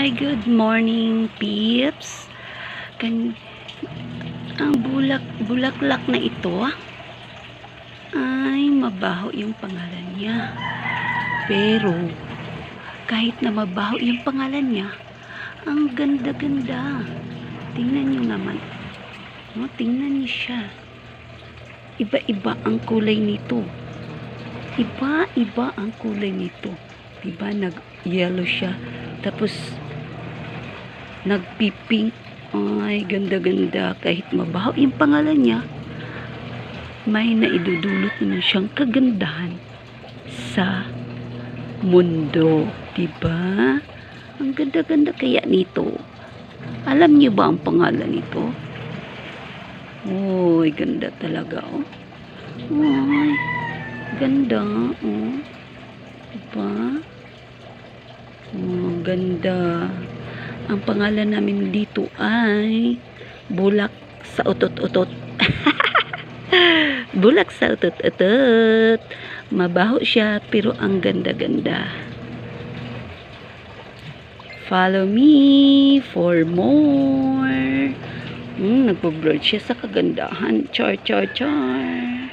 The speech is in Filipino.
Hi, good morning, peeps. Kan ang bulak bulaklak na ito ay mabaho yung pangalan niya. Pero kahit na mabaho yung pangalan niya, ang ganda-ganda. Tingnan niyo naman. No, tingnan niyo siya. Iba-iba ang kulay nito. Iba-iba ang kulay nito. Diba, nag-yellow siya. Tapos, nagpipink. Ay, ganda-ganda. Kahit mabaho yung pangalan niya, may naidudulot naman siyang kagandahan sa mundo. Diba? Ang ganda-ganda kaya nito. Alam niyo ba ang pangalan nito? Uy, ganda talaga, oh. Uy, ganda, oh. Diba? Oh, ganda. Ang pangalan namin dito ay Bulak sa Utot-Utot. Bulak sa Utot-Utot. Mabaho siya pero ang ganda-ganda. Follow me for more. Hmm, nagpo-blur siya sa kagandahan. Char, char, char.